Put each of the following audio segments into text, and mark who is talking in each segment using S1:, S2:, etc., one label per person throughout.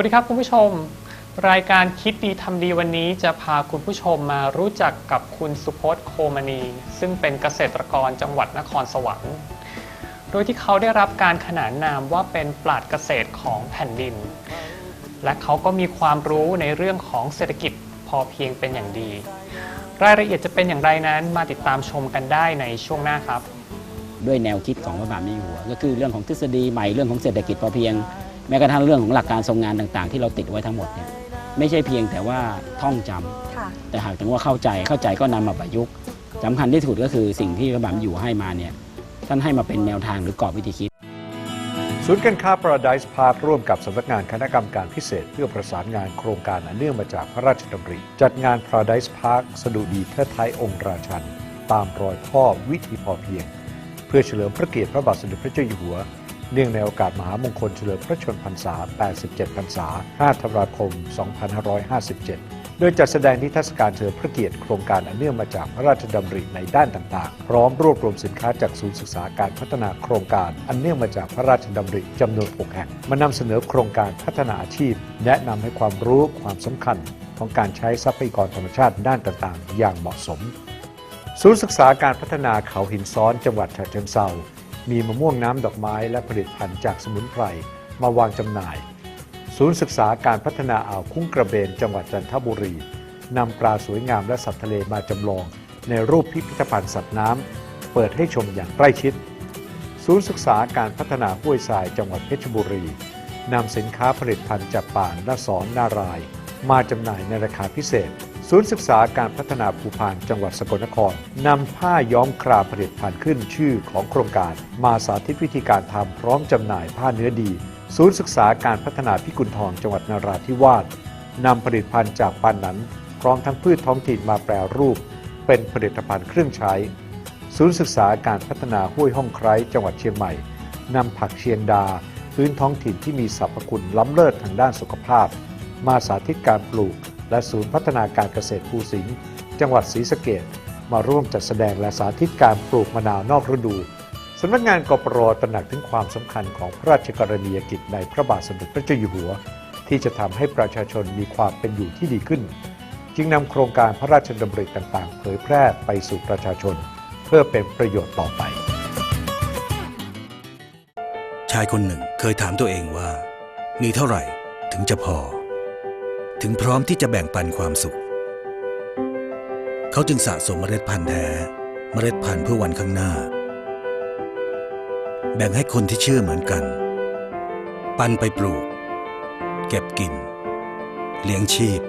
S1: วัสดีครับคุณผู้ชม รายการคิดดีทำดีวันนี้จะพาคุณผู้ชมมารู้จักกับคุณสุพจน์โคมณี ซึ่งเป็นเกษตรกรจังหวัดนครสวรรค์โดยที่เขาได้รับการขนานนามว่าเป็นปราดเกษตรของแผ่นดิน และเขาก็มีความรู้ในเรื่องของเศรษฐกิจพอเพียงเป็นอย่างดี รายละเอียดจะเป็นอย่างไรนั้นมาติดตามชมกันได้ในช่วงหน้าครับ
S2: ด้วยแนวคิดของพระบาทในอยู่หัว ก็คือเรื่องของทฤษฎีใหม่เรื่องของเศรษฐกิจพอเพียง แม้กระทั่งเรื่องของหลักการทรงงานต่างๆ ที่เราติดไว้ทั้งหมดเนี่ยไม่ใช่เพียงแต่ว่าท่องจำ
S3: ค่ะ
S2: แต่หากถึงว่าเข้าใจเข้าใจก็นำมาประยุกต์สำคัญที่สุดก็คือสิ่งที่พระบาทอยู่ให้มาเนี่ยท่านให้มาเป็นแนวทางหรือกรอบวิธีคิด
S4: ศูนย์การค้า Paradise Park ร่วมกับสำนักงานคณะกรรมการพิเศษ เพื่อประสานงานโครงการอันเนื่องมาจากพระราชดำริ จัดงาน Paradise Park สดุดีเทิดไทยองค์ราชัน ตามรอยพ่อวิถีพอเพียง เพื่อเฉลิมพระเกียรติพระบาทสมเด็จพระเจ้าอยู่หัว เนื่องในโอกาสมหามงคลเฉลิมพระชนพรรษา 87 พรรษา 5 ธันวาคม 2557 โดยจัดแสดงนิทรรศการเฉลิมพระเกียรติโครงการอันเนื่องมาจากพระราชดำริในด้านต่างๆ พร้อมรวบรวมสินค้าจากศูนย์ศึกษาการพัฒนาโครงการอันเนื่องมาจากพระราชดำริจำนวน 6 แห่ง มานำเสนอโครงการพัฒนาอาชีพ แนะนำให้ความรู้ความสำคัญ ของการใช้ทรัพยากรธรรมชาติด้านต่างๆ อย่างเหมาะสม ศูนย์ศึกษาการพัฒนาเขาหินซ้อนจังหวัดฉะเชิงเซา มีมะม่วงน้ำดอกไม้และผลิตภัณฑ์จากสมุนไพรมาวางจำหน่าย ศูนย์ศึกษาการพัฒนาอ่าวคุ้งกระเบนจังหวัดจันทบุรีนำปลาสวยงามและสัตว์ทะเลมาจำลอง ในรูปพิพิธภัณฑ์สัตว์น้ำเปิดให้ชมอย่างใกล้ชิด ศูนย์ศึกษาการพัฒนาห้วยทรายจังหวัดเพชรบุรีนำสินค้าผลิตภัณฑ์จากป่านนาสอนนาราย มาจำหน่ายในราคาพิเศษ ศูนย์ศึกษาการพัฒนาภูพานจังหวัดสกลนครนำผ้าย้อมคราผลิตภัณฑ์ขึ้นชื่อของโครงการ มาสาธิตวิธีการทำพร้อมจำหน่ายผ้าเนื้อดี ศูนย์ศึกษาการพัฒนาพิกุลทองจังหวัดนราธิวาสนำผลิตภัณฑ์จากปานนั้น พร้อมทั้งพืชท้องถิ่นมาแปรรูป เป็นผลิตภัณฑ์เครื่องใช้ ศูนย์ศึกษาการพัฒนาห้วยห้องไคร้จังหวัดเชียงใหม่นำผักเชียงดา พื้นท้องถิ่นที่มีสรรพคุณล้ำเลิศทางด้านสุขภาพ มาสาธิตการปลูก และศูนย์พัฒนาการเกษตรภูสิงห์จังหวัดศรีสะเกดมาร่วมจัดแสดงและสาธิตการปลูกมะนาวนอกฤดูสำนักงานกปรตระหนักถึงความสำคัญของพระราชกรณียกิจในพระบาทสมเด็จพระเจ้าอยู่หัว ที่จะทำให้ประชาชนมีความเป็นอยู่ที่ดีขึ้น จึงนำโครงการพระราชดำริต่างๆ เผยแพร่ไปสู่ประชาชน เพื่อเป็นประโยชน์ต่อไป
S5: ชายคนหนึ่งเคยถามตัวเองว่า มีเท่าไหร่ถึงจะพอ ถึงพร้อมที่จะแบ่งปันความสุข เขาจึงสะสมเมล็ดพันธุ์แท้ เมล็ดพันธุ์เพื่อวันข้างหน้า แบ่งให้คนที่เชื่อเหมือนกัน ปันไปปลูก เก็บกิน เลี้ยงชีพ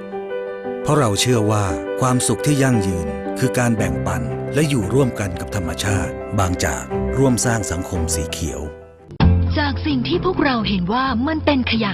S5: เพราะเราเชื่อว่าความสุขที่ยั่งยืนคือการแบ่งปันและอยู่ร่วมกันกับธรรมชาติ บางจากร่วมสร้างสังคมสีเขียว
S6: จากสิ่งที่พวกเราเห็นว่ามันเป็นขยะ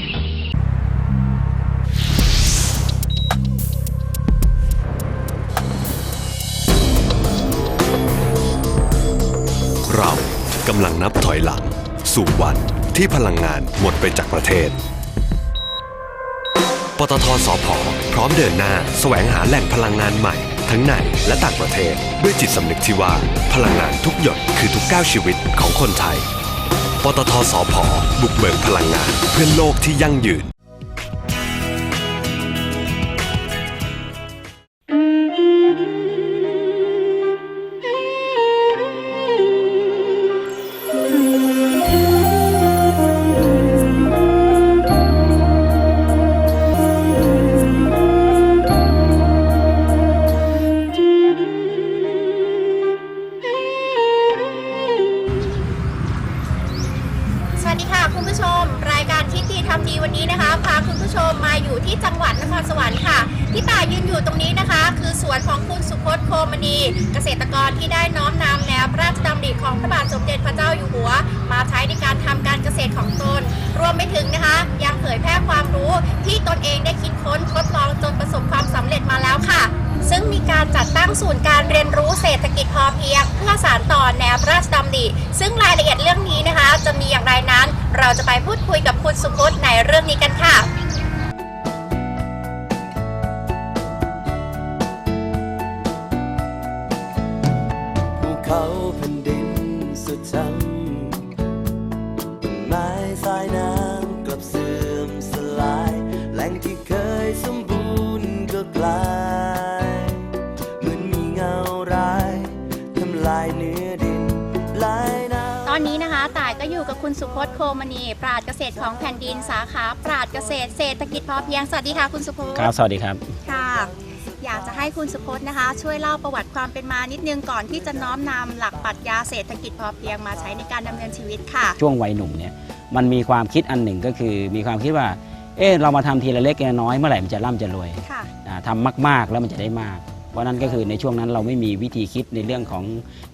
S7: เรากำลังนับถอยหลัง สู่วันที่พลังงานหมดไปจากประเทศ ปตทสพพร้อมเดินหน้าแสวงหาแหล่งพลังงานใหม่ ทั้งในและต่างประเทศ ด้วยจิตสำนึกที่ว่า พลังงานทุกหยดคือทุกก้าวชีวิตของคนไทย ปตทสพบุกเบิกพลังงานเพื่อโลกที่ยั่งยืน
S3: ที่ตนเองได้คิดค้นทดลองจนประสบความสำเร็จมาแล้วค่ะ ซึ่งมีการจัดตั้งศูนย์การเรียนรู้เศรษฐกิจพอเพียง เพื่อสานต่อแนวพระราชดำริซึ่งรายละเอียดเรื่องนี้นะคะ จะมีอย่างไรนั้น เราจะไปพูดคุยกับคุณสุพจน์ในเรื่องนี้กันค่ะ
S8: คุณ
S3: สุพจน์โคมณี ปราดเกษตรของแผ่นดินสาขา ปราดเกษตรเศรษฐกิจพอเพียง สวัสดีค่ะคุณสุพจน์
S2: ครับ สวัสดีครับ
S3: ค่ะ อยากจะให้คุณสุพจน์นะคะ ช่วยเล่าประวัติความเป็นมานิดนึงก่อนที่จะน้อมนำหลักปรัชญาเศรษฐกิจพอเพียงมาใช้ในการดำเนินชีวิตค่ะ
S2: ช่วงวัยหนุ่มเนี่ยมันมีความคิดอันหนึ่งก็คือมีความคิดว่า เออเรามาทำทีละเล็กทีละน้อยเมื่อไหร่มันจะร่ำจะรวย
S3: ค่ะ
S2: อ่าทำมากๆแล้วมันจะได้มาก เพราะนั้นก็คือในช่วงนั้นเราไม่มีวิธีคิดในเรื่องของ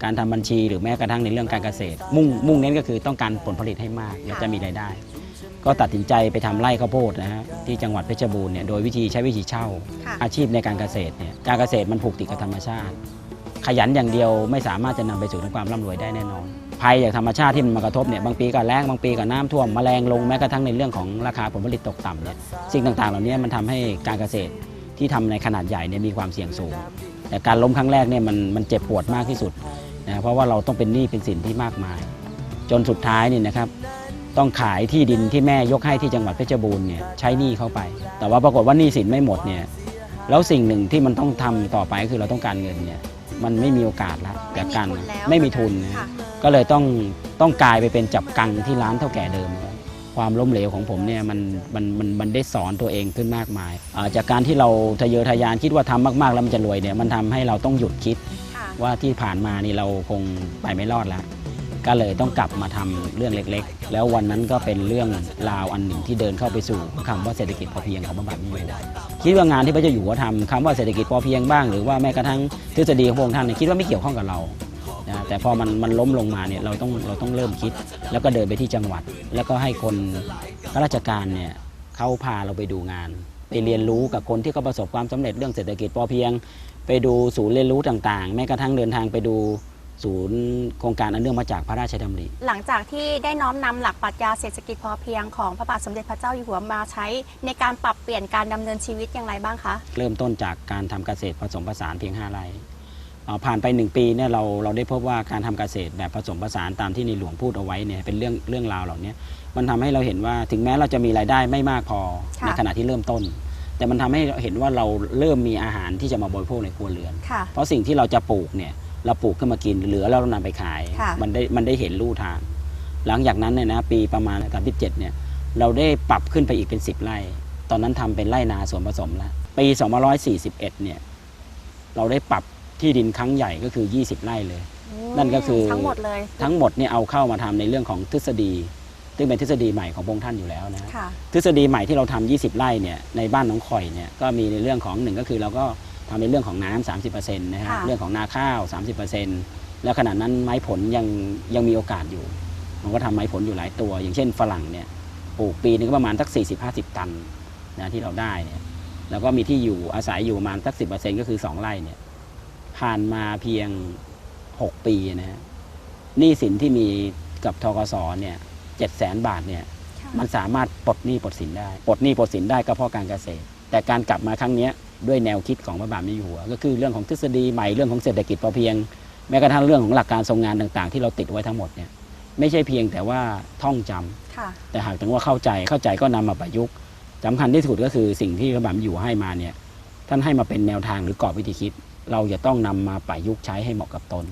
S2: การทำบัญชี หรือแม้กระทั่งในเรื่องการเกษตร มุ่งมุ่งเน้นก็คือต้องการผลผลิตให้มากและจะมีรายได้ ก็ตัดสินใจไปทำไร่ข้าวโพดนะฮะที่จังหวัดเพชรบูรณ์เนี่ยโดยวิธีใช้วิธีเช่า
S3: ค่ะ
S2: อาชีพในการเกษตรเนี่ยการเกษตรมันผูกติดกับธรรมชาติ ขยันอย่างเดียวไม่สามารถจะนำไปสู่ความร่ำรวยได้แน่นอนภัยจากธรรมชาติที่มันมากระทบเนี่ยบางปีก็แล้งบางปีก็น้ำท่วมแมลงลงแม้กระทั่งในเรื่องของราคาผลผลิตตกต่ำเนี่ยสิ่งต่างๆ เหล่านี้มันทำให้การเกษตร ที่ทำในขนาดใหญ่เนี่ยมีความเสี่ยงสูง แต่การล้มครั้งแรกเนี่ยมันมันเจ็บปวดมากที่สุดนะเพราะว่าเราต้องเป็นหนี้เป็นสินที่มากมาย จนสุดท้ายเนี่ยนะครับต้องขายที่ดินที่แม่ยกให้ที่จังหวัดเพชรบูรณ์เนี่ยใช้หนี้เข้าไป แต่ว่าปรากฏว่าหนี้สินไม่หมดเนี่ยแล้วสิ่งหนึ่งที่มันต้องทำต่อไปก็คือเราต้องการเงินเนี่ยมันไม่มีโอกาสแล้วจากการ
S3: ไม่มีทุนแล้ว
S2: ไม่มีทุนนะ
S3: ค่ะ
S2: ก็เลยต้องต้องกลายไปเป็นจับกังที่ร้านเท่าแก่เดิมครับ ความล้มเหลวของผมเนี่ยมันมันมันมันได้สอนตัวเองขึ้นมากมายอ่าจากการที่เราทะเยอทะยานคิดว่าทำมาก ๆ แล้วมันจะรวยเนี่ยมันทำให้เราต้องหยุดคิด
S3: ค่ะ
S2: ว่าที่ผ่านมานี่เราคงไปไม่รอดแล้ว ก็เลยต้องกลับมาทำเรื่องเล็ก ๆ แล้ววันนั้นก็เป็นเรื่องราวอันหนึ่งที่เดินเข้าไปสู่คำว่าเศรษฐกิจพอเพียงของพระบาทในหลวงคิดว่างานที่พระเจ้าอยู่หัวทำคำว่าเศรษฐกิจพอเพียงบ้าง หรือว่าแม้กระทั่งทฤษฎีของพระองค์ท่านเนี่ยคิดว่าไม่เกี่ยวข้องกับเรา นะแต่พอมันมันล้มลงมาเนี่ยเราต้องเราต้องเริ่มคิด แล้วก็เดินไปที่จังหวัด แล้วก็ให้คนข้าราชการเนี่ยเขาพาเราไปดูงาน ไปเรียนรู้กับคนที่เขาประสบความสำเร็จเรื่องเศรษฐกิจพอเพียง ไปดูศูนย์เรียนรู้ต่างๆ แม้กระทั่งเดินทางไปดูศูนย์โครงการอันเนื่องมาจากพระราชดำริ
S3: หลังจากที่ได้น้อมนำหลักปรัชญาเศรษฐกิจพอเพียงของพระบาทสมเด็จพระเจ้าอยู่หัวมาใช้ ในการปรับเปลี่ยนการดำเนินชีวิตอย่างไรบ้างคะ
S2: เริ่มต้นจากการทำเกษตรผสมผสานเพียง5ไร่เอ่อ ผ่านไป 1 ปีเนี่ยเราเราได้พบว่าการทำเกษตรแบบผสมผสานตามที่ในหลวงพูดเอาไว้เนี่ยเป็นเรื่องเรื่องราวเหล่านี้มันทำให้เราเห็นว่าถึงแม้เราจะมีรายได้ไม่มากพอ
S3: ค่ะ
S2: ในขณะที่เริ่มต้น แต่มันทำให้เห็นว่าเราเริ่มมีอาหารที่จะมาบริโภคในครัวเรือน
S3: ค่ะ
S2: เพราะสิ่งที่เราจะปลูกเนี่ยเราปลูกขึ้นมากินเหลือแล้วเรานำไปขาย
S3: ค่ะ
S2: มันได้มันได้เห็นลู่ทาง หลังจากนั้นเนี่ยนะปีประมาณสามสิบเจ็ดเนี่ยเราได้ปรับขึ้นไปอีกเป็น 10 ไร่ ตอนนั้นทำเป็นไร่นาสวนผสมแล้วปี 2541เนี่ยเราได้ปรับ ที่ดินครั้งใหญ่ก็คือ 20 ไร่เลย นั่นก็คือ
S3: ทั้งหมดเลย
S2: ทั้งหมดเนี่ยเอาเข้ามาทำในเรื่องของทฤษฎี ซึ่งเป็นทฤษฎีใหม่ของพระองค์ท่านอยู่แล้วนะฮะ
S3: ค่ะ
S2: ทฤษฎีใหม่ที่เราทำ20 ไร่เนี่ยในบ้านหน้องข่อยเนี่ยก็มีในเรื่องของหนึ่งก็คือเราก็ทำในเรื่องของน้ำ30%นะฮะ
S3: ค่ะ
S2: เรื่องของนาข้าว 30%แล้วขณะนั้นไม้ผลยังยังมีโอกาสอยู่ มันก็ทำไม้ผลอยู่หลายตัว อย่างเช่นฝรั่งเนี่ยปลูกปีนึงก็ประมาณสัก 40-50 ตันนะที่เราได้เนี่ยแล้วก็มีที่อยู่อาศัยอยู่ประมาณสัก 10%ก็คือ 2 ไร่เนี่ย ผ่านมาเพียง 6 ปีนะฮะหนี้สินที่มีกับทกสเนี่ยเจ็ดแสนบาทเนี่ยมันสามารถปลดหนี้ปลดสินได้ปลดหนี้ปลดสินได้ก็เพราะการเกษตร แต่การกลับมาครั้งเนี้ยด้วยแนวคิดของพระบาทในอยู่หัว ก็คือเรื่องของทฤษฎีใหม่เรื่องของเศรษฐกิจพอเพียง แม้กระทั่งเรื่องของหลักการทรงงานต่างๆ ที่เราติดไว้ทั้งหมดเนี่ยไม่ใช่เพียงแต่ว่าท่องจำ
S3: ค่ะ
S2: แต่หากถึงว่าเข้าใจเข้าใจก็นำมาประยุกต์สำคัญที่สุดก็คือสิ่งที่พระบาทอยู่ให้มาเนี่ยท่านให้มาเป็นแนวทางหรือกรอบวิธีคิด เราจะต้องนำมาประยุกต์ใช้ให้เหมาะกับตน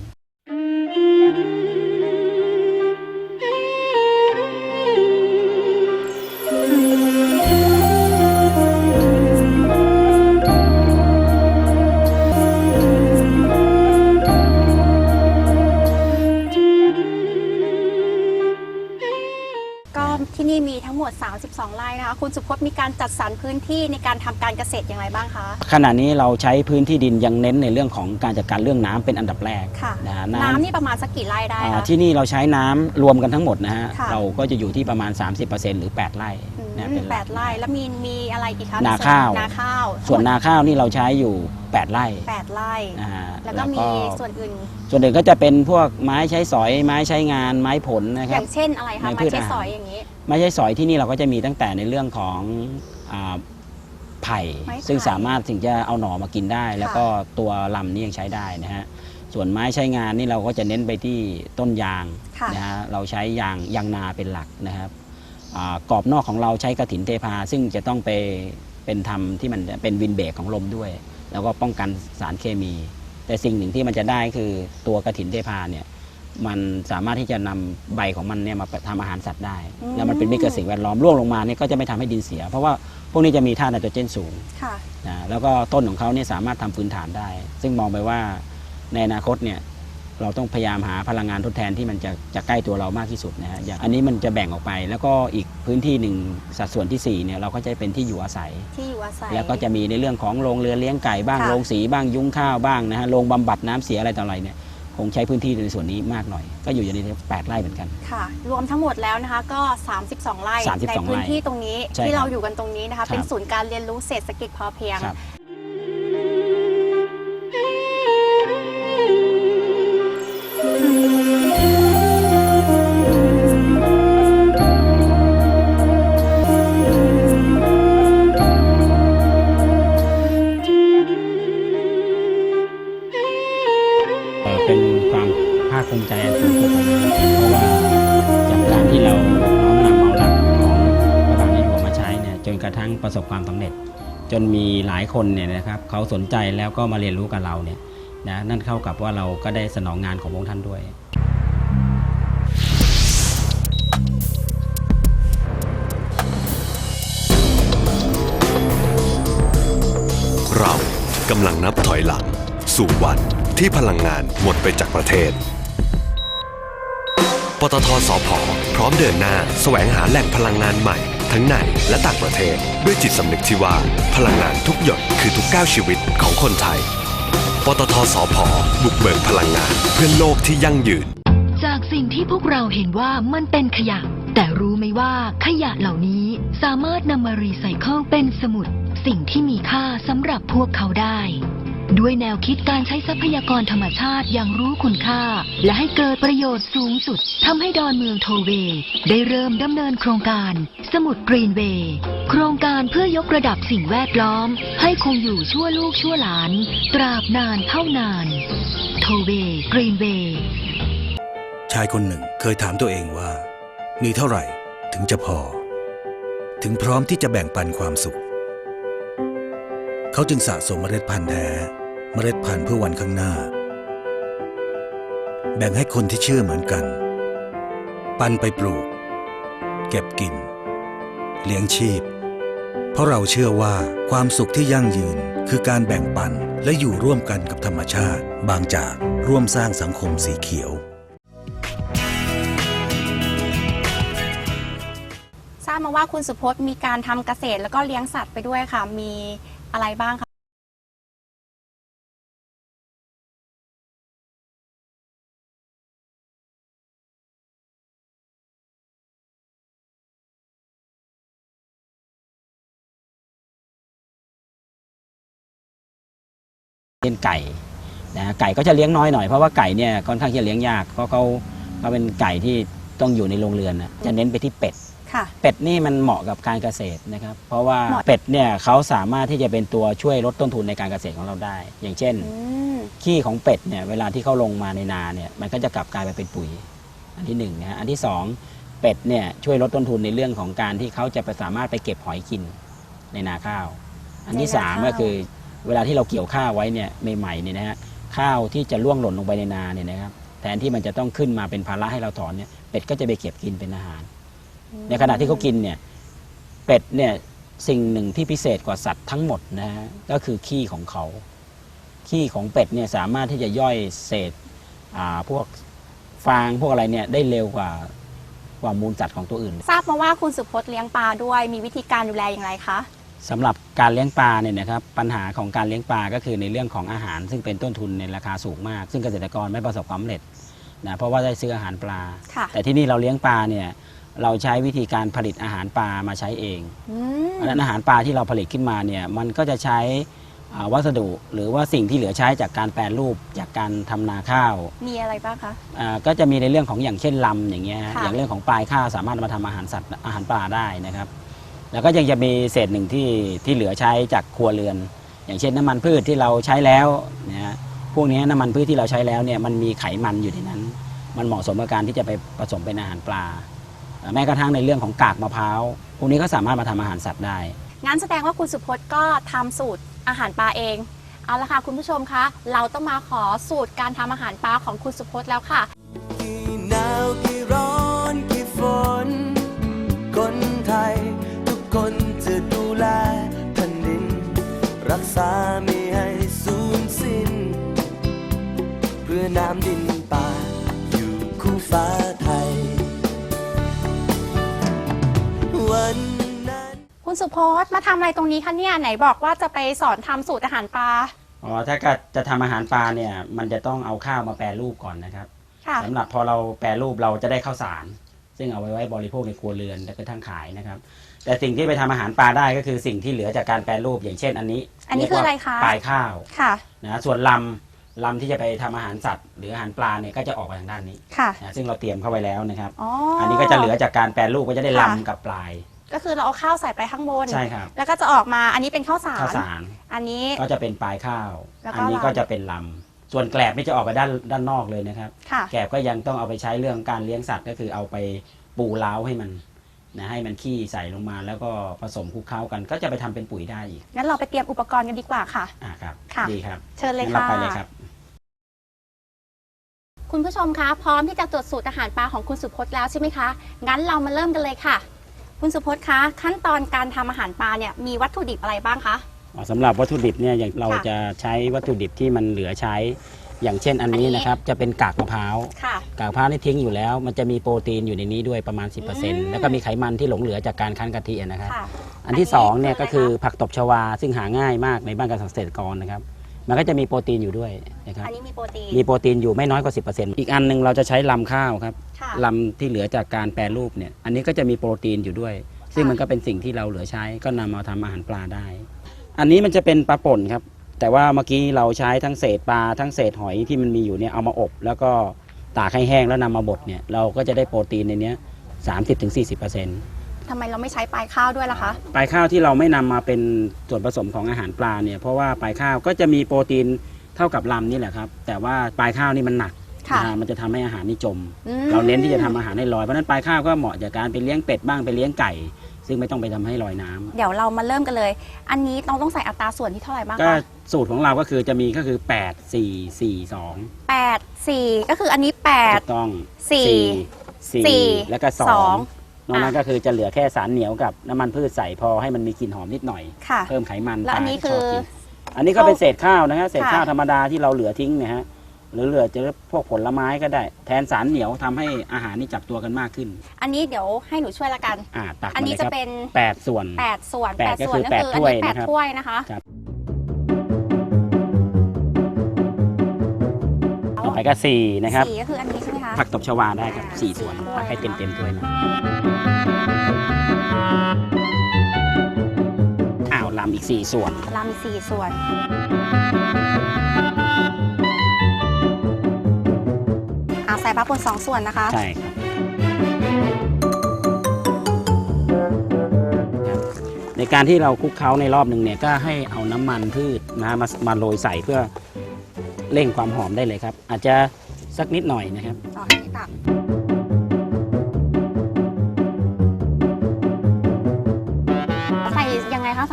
S3: ก็ที่นี่มีทั้งหมด 32 ไร่นะคะนะคะ คุณสุพจน์มีการจัดสรรพื้นที่ในการทำการเกษตรอย่างไรบ้างคะ
S2: ขณะนี้เราใช้พื้นที่ดินยังเน้นในเรื่องของการจัดการเรื่องน้ำเป็นอันดับแรก
S3: ค่ะ
S2: นะฮะ
S3: น้ำนี่ประมาณสักกี่ไร่ได้
S2: อ่า
S3: คะ
S2: ที่นี่เราใช้น้ำรวมกันทั้งหมดนะฮะ
S3: ค่ะ
S2: เราก็จะอยู่ที่ประมาณ 30%หรือ 8 ไร่
S3: อืม
S2: นะเป็นห
S3: แป
S2: ลัก
S3: ดไร่แล้วมีมีอะไรอีกคะ
S2: นาข้าว
S3: นาข้าว
S2: ส่วนนาข้าวนี่เราใช้อยู่ 8 ไร่
S3: แปดไร่
S2: นะฮะ
S3: แล้วก็มีส่วนอื่น
S2: ส่วนอื่นก็จะเป็นพวกไม้ใช้สอย ไม้ใช้งานไม้ผลนะค
S3: อ
S2: รับ
S3: ย่างเช่นอะไรคะ
S2: ใน
S3: ไม้
S2: พืช
S3: ใช้
S2: อาหาร
S3: สอยอย่างนี้
S2: ไม้ใช้สอยที่นี่เราก็จะมีตั้งแต่ในเรื่องของอาไผ่
S3: ไม้ไผ่
S2: ซึ่งสามารถถึงจะเอาหน่อมากินได้ แล้วก็ตัวลำนี่ยังใช้ได้นะฮะส่วนไม้ใช้งานนี่เราก็จะเน้นไปที่ต้นยาง
S3: ค่ะ
S2: นะฮะเราใช้ยางยางนาเป็นหลักนะครับอา กรอบนอกของเราใช้กระถินเทพา ซึ่งจะต้องไปเป็นทำที่มันเป็นวินเบรกของลมด้วย แล้วก็ป้องกันสารเคมี แต่สิ่งหนึ่งที่มันจะได้คือตัวกระถินเทพาเนี่ยมันสามารถที่จะนำใบของมันเนี่ยมาทำอาหารสัตว์ได้
S3: อืม
S2: แล้วมันเป็นมิตรกับสิ่งแวดล้อมร่วงลงมาเนี่ยก็จะไม่ทำให้ดินเสีย เพราะว่าพวกนี้จะมีธาตุไนโตรเจนสูง
S3: ค่ะ
S2: นะแล้วก็ต้นของเขาเนี่ยสามารถทำพื้นฐานได้ ซึ่งมองไปว่าในอนาคตเนี่ย เราต้องพยายามหาพลังงานทดแทนที่มันจะจะใกล้ตัวเรามากที่สุดนะฮะอย่างอันนี้มันจะแบ่งออกไป แล้วก็อีกพื้นที่หนึ่งสัดส่วนที่สี่เนี่ยเราก็จะเป็นที่อยู่อาศัย
S3: ที่อยู่อาศัย
S2: แล้วก็จะมีในเรื่องของโรงเรือนเลี้ยงไก่บ้าง
S3: ค่ะ
S2: โรงสีบ้างยุ้งข้าวบ้างนะฮะโรงบำบัดน้ำเสียอะไรต่ออะไรเนี่ยคงใช้พื้นที่ในส่วนนี้มากหน่อย ก็อยู่ในแปดไร่เหมือนกัน
S3: ค่ะ รวมทั้งหมดแล้วนะคะก็ 32 ไร่
S2: 32
S3: ในพื้นที่ตรงนี้
S2: ใช่
S3: ที่
S2: ครับ
S3: เราอยู่กันตรงนี้นะคะ
S2: ครับ
S3: เป็นศูนย์การเรียนรู้เศรษฐกิจพอเพียง
S2: ครับ ประสบความสำเร็จ จนมีหลายคนเนี่ยนะครับเขาสนใจแล้วก็มาเรียนรู้กับเราเนี่ยนะนั่นเข้ากับว่าเราก็ได้สนองงานของพระองค์ท่านด้วย
S7: เรากำลังนับถอยหลัง สู่วันที่พลังงานหมดไปจากประเทศ ปตทสพพร้อมเดินหน้า แสวงหาแหล่งพลังงานใหม่ ทั้งในและต่างประเทศ ด้วยจิตสำนึกที่ว่า พลังงานทุกหยดคือทุกก้าวชีวิตของคนไทย ปตทสพบุกเบิกพลังงานเพื่อโลกที่ยั่งยืน
S6: จากสิ่งที่พวกเราเห็นว่ามันเป็นขยะ แต่รู้ไหมว่าขยะเหล่านี้สามารถนำมารีไซเคิลเป็นสมุด สิ่งที่มีค่าสำหรับพวกเขาได้ ด้วยแนวคิดการใช้ทรัพยากรธรรมชาติอย่างรู้คุณค่า และให้เกิดประโยชน์สูงสุดทำให้ดอนเมืองโทเวย์ได้เริ่มดำเนินโครงการ สมุดกรีนเวย์โครงการเพื่อยกระดับสิ่งแวดล้อม ให้คงอยู่ชั่วลูกชั่วหลาน ตราบนานเท่านานโทเวย์กรีนเวย์
S5: ชายคนหนึ่งเคยถามตัวเองว่า มีเท่าไหร่ถึงจะพอ ถึงพร้อมที่จะแบ่งปันความสุข เขาจึงสะสมเมล็ดพันธุ์แท้ เมล็ดพันธุ์เพื่อวันข้างหน้า แบ่งให้คนที่เชื่อเหมือนกัน ปันไปปลูก เก็บกิน เลี้ยงชีพ เพราะเราเชื่อว่าความสุขที่ยั่งยืนคือการแบ่งปันและอยู่ร่วมกันกับธรรมชาติ บางจากร่วมสร้างสังคมสีเขียว
S3: ทราบมาว่าคุณสุพจน์มีการทำเกษตรแล้วก็เลี้ยงสัตว์ไปด้วยค่ะ มี อะไรบ้างคะ
S2: เลี้ยงไก่นะฮะไก่ก็จะเลี้ยงน้อยหน่อยเพราะว่าไก่เนี่ยค่อนข้างจะเลี้ยงยากเพราะเขาเขาเป็นไก่ที่ต้องอยู่ในโรงเรือนนะจะเน้นไปที่เป็ด
S3: ค่ะ
S2: เป็ดนี่มันเหมาะกับการเกษตรนะครับ เพราะว่า
S3: เหมาะ
S2: เป็ดเนี่ยเขาสามารถที่จะเป็นตัวช่วยลดต้นทุนในการเกษตรของเราได้ อย่างเช่น
S3: อืม
S2: ขี้ของเป็ดเนี่ยเวลาที่เขาลงมาในนาเนี่ยมันก็จะกลับกลายไปเป็นปุ๋ย อันที่หนึ่งนะฮะอันที่สองเป็ดเนี่ยช่วยลดต้นทุนในเรื่องของการที่เขาจะไปสามารถไปเก็บหอยกินในนาข้าว อันที่สามก็คือเวลาที่เราเกี่ยวข้าวไว้เนี่ยใหม่ๆเนี่ยนะฮะข้าวที่จะล่วงหล่นลงไปในนาเนี่ยนะครับแทนที่มันจะต้องขึ้นมาเป็นภาระให้เราถอนเนี่ยเป็ดก็จะไปเก็บกินเป็นอาหาร ในขณะที่เขากินเนี่ยเป็ดเนี่ยสิ่งหนึ่งที่พิเศษกว่าสัตว์ทั้งหมดนะฮะก็คือขี้ของเขาขี้ของเป็ดเนี่ยสามารถที่จะย่อยเศษอ่าพวกฟางพวกอะไรเนี่ยได้เร็วกว่ากว่ามูลสัตว์ของตัวอื่น
S3: ทราบมาว่าคุณสุพจน์เลี้ยงปลาด้วยมีวิธีการดูแลอย่างไรคะ
S2: สำหรับการเลี้ยงปลาเนี่ยนะครับปัญหาของการเลี้ยงปลาก็คือในเรื่องของอาหาร ซึ่งเป็นต้นทุนในราคาสูงมาก ซึ่งเกษตรกรไม่ประสบความสำเร็จนะเพราะว่าได้ซื้ออาหารปลา
S3: ค่ะ
S2: แต่ที่นี่เราเลี้ยงปลาเนี่ย เราใช้วิธีการผลิตอาหารปลามาใช้เอง
S3: อืม
S2: เพราะฉะนั้นอาหารปลาที่เราผลิตขึ้นมาเนี่ยมันก็จะใช้อ่าวัสดุ หรือว่าสิ่งที่เหลือใช้จากการแปรรูปจากการทำนาข้าว
S3: มีอะไรบ้างคะ
S2: อ่าก็จะมีในเรื่องของอย่างเช่นลำอย่างเงี้ยฮะ
S3: ค่ะ
S2: อย่างเรื่องของปลายข้าวสามารถมาทำอาหารสัตว์อาหารปลาได้นะครับ แล้วก็ยังจะมีเศษหนึ่งที่ที่เหลือใช้จากครัวเรือน อย่างเช่นน้ำมันพืชที่เราใช้แล้วนะฮะพวกนี้น้ำมันพืชที่เราใช้แล้วเนี่ยมันมีไขมันอยู่ในนั้น มันเหมาะสมกับการที่จะไปผสมเป็นอาหารปลาอ่า แม้กระทั่งในเรื่องของกากมะพร้าวพวกนี้ก็สามารถมาทำอาหารสัตว์ได้
S3: งั้นแสดงว่าคุณสุพจน์ก็ทำสูตรอาหารปลาเอง เอาละค่ะคุณผู้ชมคะ เราต้องมาขอสูตรการทำอาหารปลาของคุณสุพจน์แล้วค่ะ
S8: กี่หนาวกี่ร้อนกี่ฝน คนไทย ทุกคนจะดูแลแผ่นดิน รักษาไม่ให้สูญสิ้น เพื่อน้ำดินป่าอยู่คู่ฟ้า
S3: คุณสุพจน์มาทำอะไรตรงนี้คะเนี่ยไหนบอกว่าจะไปสอนทำสูตรอาหารปลา
S2: อ๋อถ้าเกิดจะทำอาหารปลาเนี่ย มันจะต้องเอาข้าวมาแปรรูปก่อนนะครับ
S3: ค่ะ
S2: สำหรับพอเราแปรรูปเราจะได้ข้าวสาร ซึ่งเอาไว้ไว้บริโภคในครัวเรือนและก็ทั้งขายนะครับ แต่สิ่งที่ไปทำอาหารปลาได้ก็คือสิ่งที่เหลือจากการแปรรูปอย่างเช่นอันนี้
S3: อันนี้คืออะไรคะ
S2: เยกว่าปลายข้าว
S3: ค่ะ
S2: นะส่วนลำลำที่จะไปทำอาหารสัตว์ หรืออาหารปลาเนี่ยก็จะออกมาทางด้านนี้
S3: ค่ะ
S2: นะซึ่งเราเตรียมเข้าไว้แล้วนะครับ
S3: อ๋อ
S2: อั
S3: อั
S2: นนี้ก็จะเหลือจากการแปรรูปก็จะได้
S3: ค่ะ
S2: ลำกับปลาย
S3: ก็คือเราเอาข้าวใส่ไปข้างบน
S2: ใช่ครับ
S3: แล้วก็จะออกมาอันนี้เป็นข้าวสาร
S2: ข้าวสาร
S3: อันนี้
S2: ก็จะเป็นปลายข้าว
S3: แล้วก็
S2: อันนี้
S3: ลำ
S2: ก็จะเป็นลำ ส่วนแกลบนี่จะออกไปด้านด้านนอกเลยนะครับ
S3: ค่ะ
S2: แกบก็ยังต้องเอาไปใช้เรื่องการเลี้ยงสัตว์ก็คือเอาไปปูเล้าให้มันนะให้มันขี้ใส่ลงมาแล้วก็ผสมคลุกเคล้ากัน ก็จะไปทำเป็นปุ๋ยได้อีก
S3: งั้นเราไปเตรียมอุปกรณ์กันดีกว่าค่ะ
S2: อ่าครับ
S3: ค่ะ
S2: ดีครับ
S3: เชิญเลย
S2: งั้น
S3: ค่ะ
S2: เราไปเลยครับ
S3: คุณผู้ชมคะ พร้อมที่จะตรวจสูตรอาหารปลาของคุณสุพจน์แล้วใช่ไหมคะ งั้นเรามาเริ่มกันเลยค่ะ คุณสุพจน์คะขั้นตอนการทำอาหารปลาเนี่ยมีวัตถุดิบอะไรบ้างคะ
S2: อ๋อสำหรับวัตถุดิบเนี่ยอย่างเรา
S3: ค่ะ
S2: จะใช้วัตถุดิบที่มันเหลือใช้ อย่างเช่นอันนี้
S3: อันนี้
S2: นะครับจะเป็นกากมะพร้าว
S3: ค่ะ
S2: กากมะพร้าวนี่ทิ้งอยู่แล้ว มันจะมีโปรตีนอยู่ในนี้ด้วยประมาณ
S3: อืม
S2: 10%แล้วก็มีไขมันที่หลงเหลือจากการคั้นกะทินะครับ
S3: ค่ะ
S2: อันที่
S3: อันนี้
S2: สองเนี่ย
S3: คืออะไร
S2: ก็คือ
S3: คะ
S2: ผักตบชวาซึ่งหาง่ายมากในบ้านเกษตรกรนะครับ มันก็จะมีโปรตีนอยู่ด้วยนะครับ
S3: อันนี้มีโปรตีน
S2: มีโปรตีนอยู่ไม่น้อยกว่า 10%อีกอันหนึ่งเราจะใช้ลำข้าวครับ
S3: ค่ะ
S2: ลำที่เหลือจากการแปรรูปเนี่ยอันนี้ก็จะมีโปรตีนอยู่ด้วย ซึ่งมันก็เป็นสิ่งที่เราเหลือใช้ก็นำมาทำอาหารปลาได้ อันนี้มันจะเป็นปลาป่นครับ แต่ว่าเมื่อกี้เราใช้ทั้งเศษปลาทั้งเศษหอยที่มันมีอยู่เนี่ยเอามาอบ แล้วก็ตากให้แห้งแล้วนำมาบดเนี่ยเราก็จะได้โปรตีนในเนี้ย30-40%
S3: ทำไมเราไม่ใช้ปลายข้าวด้วยล่ะคะ
S2: ปลายข้าวที่เราไม่นำมาเป็นส่วนผสมของอาหารปลาเนี่ยเพราะว่าปลายข้าวก็จะมีโปรตีนเท่ากับลำนี่แหละครับ แต่ว่าปลายข้าวนี่มันหนัก
S3: ค่ะ
S2: นะฮะมันจะทำให้อาหารนี่จม
S3: อืม
S2: เราเน้นที่จะทำอาหารให้ลอยเพราะฉะนั้นปลายข้าวก็เหมาะจากการไปเลี้ยงเป็ดบ้างไปเลี้ยงไก่ ซึ่งไม่ต้องไปทำให้ลอยน้ำ
S3: เดี๋ยวเรามาเริ่มกันเลย อันนี้ต้องต้องใส่อัตราส่วนที่เท่าไหร่บ้าง
S2: ก็
S3: คะ
S2: สูตรของเราก็คือจะมีก็คือ 8 4 4 2
S3: แปดสี่ก็คืออันนี้แป
S2: ถู
S3: ด
S2: กต้อง
S3: สี่
S2: สี่
S3: สี่
S2: แล้วก็
S3: สอง
S2: 2 นอกนั้นก็คือจะเหลือแค่สารเหนียวกับน้ำมันพืชใส่พอให้มันมีกลิ่นหอมนิดหน่อย
S3: ค่ะ
S2: เพิ่มไขมัน
S3: แล้วอันนี้
S2: ปลาที่ชบ
S3: คือ
S2: กิอันนี้ก็เป็นเศษข้าวนะฮะเศษ
S3: ค่ะ
S2: ข้าวธรรมดาที่เราเหลือทิ้งนะฮะหรือเหลือจะพวกผลไม้ก็ได้ แทนสารเหนียวทำให้อาหารนี่จับตัวกันมากขึ้น
S3: อันนี้เดี๋ยวให้หนูช่วยละกัน
S2: อ่าตัก
S3: อัน
S2: มาเล
S3: นี้
S2: ย
S3: จะ
S2: ครับ
S3: เป็น
S2: แปดส่วน
S3: แปดส่วน
S2: แปดก็
S3: ส่วน
S2: คือ
S3: ก็
S2: แปด
S3: คืออัน
S2: ถ้วย
S3: นี้แปด
S2: นะครับ
S3: ถ้วยนะคะ
S2: ครับต่อไปก็สี่นะครับ
S3: สี่ก็คืออันนี้ใช่ไหมคะ
S2: ผักตบชวาได้ครับสี่ส่วนตักให้เต็มเต็มๆถ้วยนะ อ้าวลำอีกสี่ส่วน
S3: ลำสี่ส่วน อ่าใส่ปลาป่นสองส่วนนะคะ
S2: ใช่ครับ ในการที่เราคลุกเคล้าในรอบหนึ่งเนี่ยก็ให้เอาน้ำมันพืชนะมามาโรยใส่เพื่อเร่งความหอมได้เลยครับ อาจจะสักนิดหน่อยนะครับ
S3: ต่อให้ตัก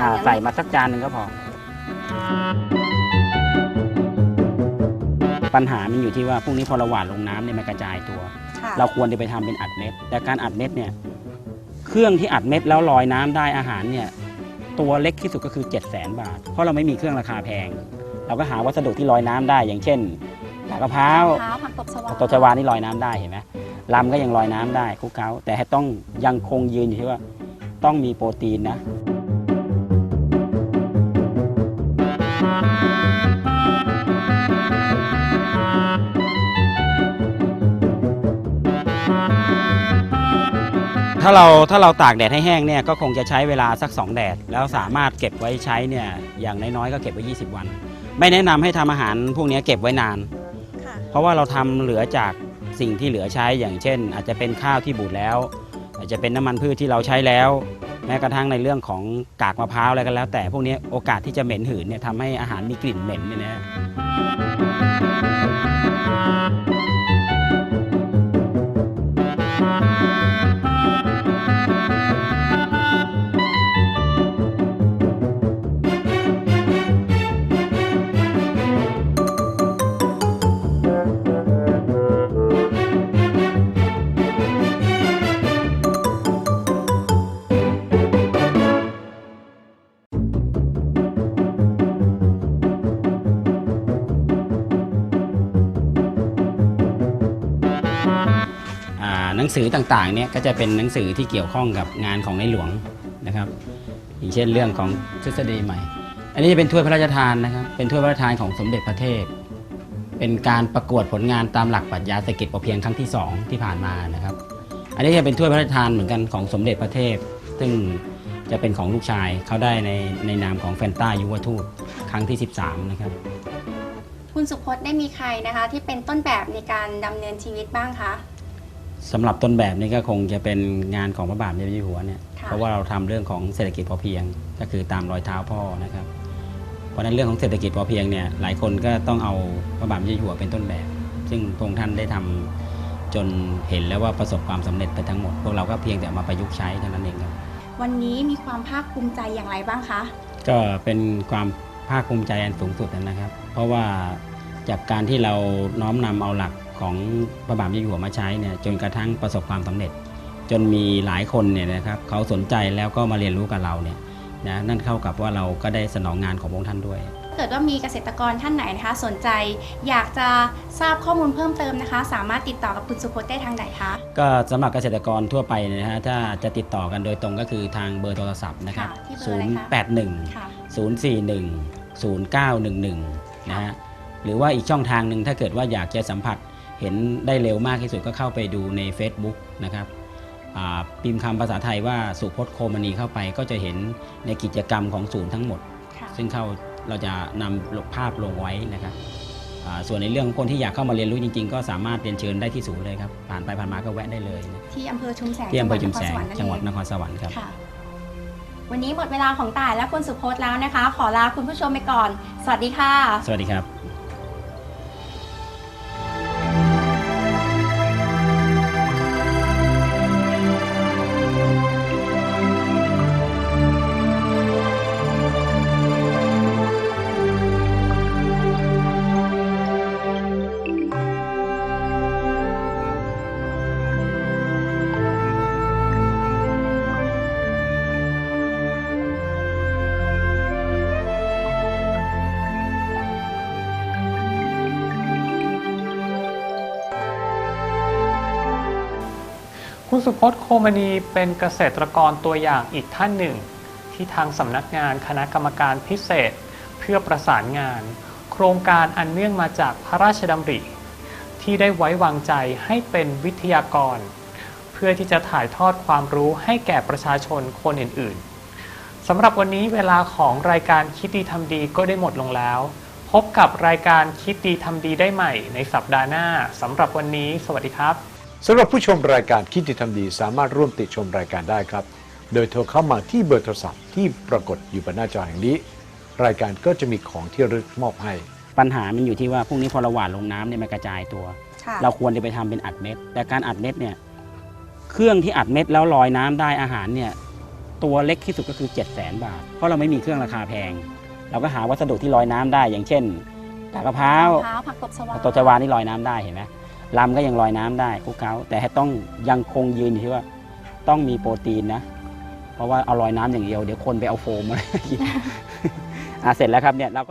S2: อ่า
S3: อย่าง
S2: ใส่มาสักจานหนึ่งก็พอ ปัญหามันอยู่ที่ว่าพรุ่งนี้พอเราหว่านลงน้ำเนี่ยมันกระจายตัว
S3: ค่ะ
S2: เราควรจะไปทำเป็นอัดเม็ด แต่การอัดเม็ดเนี่ย เครื่องที่อัดเม็ดแล้วลอยน้ำได้อาหารเนี่ย ตัวเล็กที่สุดก็คือ7 0 0 0 0 0บาท เพราะเราไม่มีเครื่องราคาแพง เราก็หาวัสดุที่ลอยน้ำได้ อย่างเช่นกากมะพร้าว
S3: เท้าผักตบชวา
S2: ตัวชวานี่ลอยน้ำได้เห็นไหมลำก็ยังลอยน้ำได้คลุกเคล้าแต่ให้ต้องยังคงยืนอยู่ที่ว่า ต้องมีโปรตีนนะ ถ้าเราถ้าเราตากแดดให้แห้งเนี่ยก็คงจะใช้เวลาสัก 2 แดด แล้วสามารถเก็บไว้ใช้เนี่ยอย่างน้อยๆก็เก็บไว้ 20 วัน ไม่แนะนำให้ทำอาหารพวกนี้เก็บไว้นาน
S3: ค่ะ
S2: เพราะว่าเราทำเหลือจากสิ่งที่เหลือใช้อย่างเช่น อาจจะเป็นข้าวที่บูดแล้ว อาจจะเป็นน้ำมันพืชที่เราใช้แล้ว แม้กระทั่งในเรื่องของกากมะพร้าวอะไรก็แล้ว แต่พวกนี้โอกาสที่จะเหม็นหืนเนี่ยทำให้อาหารมีกลิ่นเหม็นเนี่ยนะ สือต่างๆเนี่ยก็จะเป็นหนังสือที่เกี่ยวข้องกับงานของในหลวงนะครับ อย่างเช่นเรื่องของทฤษฎีใหม่ อันนี้จะเป็นถ้วยพระราชทานนะครับ เป็นถ้วยพระราชทานของสมเด็จพระเทพ เป็นการประกวดผลงานตามหลักปรัชญาเศรษฐกิจพอเพียงครั้งที่สองที่ผ่านมานะครับ อันนี้จะเป็นถ้วยพระราชทานเหมือนกันของสมเด็จพระเทพ ซึ่งจะเป็นของลูกชายเขาได้ในในนามของแฟนต้ายุวทูตครั้งที่ 13 นะครับ
S3: คุณสุพจน์ได้มีใครนะคะ ที่เป็นต้นแบบในการดำเนินชีวิตบ้างคะ
S2: สำหรับต้นแบบนี่ก็คงจะเป็นงานของพระบาทสมเด็จพระเจ้าอยู่หัวเนี่ย
S3: ค่ะ
S2: เพราะว่าเราทำเรื่องของเศรษฐกิจพอเพียง ก็คือตามรอยเท้าพ่อนะครับ เพราะฉะนั้นเรื่องของเศรษฐกิจพอเพียงเนี่ยหลายคนก็ต้องเอาพระบาทสมเด็จพระเจ้าอยู่หัวเป็นต้นแบบ ซึ่งพระองค์ท่านได้ทำจนเห็นแล้วว่าประสบความสำเร็จไปทั้งหมด พวกเราก็เพียงแต่เอามาประยุกต์ใช้เท่านั้นเองครับ
S3: วันนี้มีความภาคภูมิใจอย่างไรบ้างคะ
S2: ก็เป็นความภาคภูมิใจอันสูงสุดนะครับ เพราะว่าจากการที่เราน้อมนำเอาหลัก ของพระบาทสมเด็จอยู่หัวมาใช้เนี่ยจนกระทั่งประสบความสำเร็จ จนมีหลายคนเนี่ยนะครับเขาสนใจแล้วก็มาเรียนรู้กับเราเนี่ยนะนั่นเข้ากับว่าเราก็ได้สนองงานของพระองค์ท่านด้วย
S3: ถ้าเกิดว่ามีเกษตรกรท่านไหนนะคะ สนใจอยากจะทราบข้อมูลเพิ่มเติมนะคะ สามารถติดต่อกับคุณสุพจน์ได้ทางไหนคะ
S2: ก็สำหรับเกษตรกรทั่วไปเนยนะฮะถ้าจะติดต่อกันโดยตรงก็คือทางเบอร์โทรศัพท์นะครับ
S3: ค่ะที่เบอร์อะไรคะ
S2: 081
S3: ค่ะ
S2: 041 0911นะฮะหรือว่าอีกช่องทางหนึ่งถ้าเกิดว่าอยากจะสัมผัส เห็นได้เร็วมากที่สุดก็เข้าไปดูใน Facebook นะครับอ่าพิมพ์คำภาษาไทยว่าสุพจน์โคมณีเข้าไปก็จะเห็นในกิจกรรมของศูนย์ทั้งหมด
S3: ค่ะ
S2: ซึ่งเข้าเราจะนำภาพลงไว้นะครับอ่าส่วนในเรื่องของคนที่อยากเข้ามาเรียนรู้จริง ๆ ก็สามารถเรียนเชิญได้ที่ศูนย์เลยครับ ผ่านไปผ่านมาก็แวะได้เลยนะ
S3: ที่อำเภอชุมแสง
S2: ที่อำเภอจุมแสง
S3: จั
S2: จั
S3: ง
S2: ง
S3: ห
S2: ห
S3: วั
S2: วั
S3: ด
S2: ด
S3: น
S2: น
S3: ครส
S2: ค
S3: ว
S2: ร
S3: ร
S2: ส
S3: รค์
S2: วรรค์ครับ
S3: ค่ะวันนี้หมดเวลาของต่ายและคุณสุพจน์แล้วนะคะ ขอลาคุณผู้ชมไปก่อน สวัสดีค่ะ
S2: สวัสดีครับ
S1: สุพจน์โคมณีเป็นเกษตรกรตัวอย่างอีกท่านหนึ่ง ที่ทางสำนักงานคณะกรรมการพิเศษ เพื่อประสานงาน โครงการอันเนื่องมาจากพระราชดำริ ที่ได้ไว้วางใจให้เป็นวิทยากร เพื่อที่จะถ่ายทอดความรู้ให้แก่ประชาชนคนอื่นๆสำหรับวันนี้เวลาของรายการคิดดีทำดีก็ได้หมดลงแล้ว พบกับรายการคิดดีทำดีได้ใหม่ในสัปดาห์หน้าสำหรับวันนี้ สวัสดีครับ
S4: สำหรับผู้ชมรายการคิดดีทำดี สามารถร่วมติดชมรายการได้ครับ โดยโทรเข้ามาที่เบอร์โทรศัพท์ที่ปรากฏอยู่บนหน้าจอแห่งนี้ รายการก็จะมีของที่ระลึกมอบให้
S2: ปัญหามันอยู่ที่ว่าพรุ่งนี้พอเราหว่านลงน้ำเนี่ยมันกระจายตัว
S3: ค่ะ
S2: เราควรจะไปทำเป็นอัดเม็ด แต่การอัดเม็ดเนี่ยเครื่องที่อัดเม็ดแล้วลอยน้ำได้อาหารเนี่ยตัวเล็กที่สุดก็คือ 7 0 0 0 0 0 บาท เพราะเราไม่มีเครื่องราคาแพง เราก็หาวัสดุที่ลอยน้ำได้อย่างเช่นกากมะพร้าว
S3: มะพร้าวผักตบชวา
S2: ตัวจวานี่ลอยน้ำได้เห็นไหม ลำก็ยังลอยน้ำได้คุกเขาแต่ต้องยังคงยืนอยู่ที่ว่าต้องมีโปรตีนนะ เพราะว่าเอาลอยน้ำอย่างเดียวเดี๋ยวคนไปเอาโฟมมากินอะเสร็จแล้วครับเนี่ยเราก็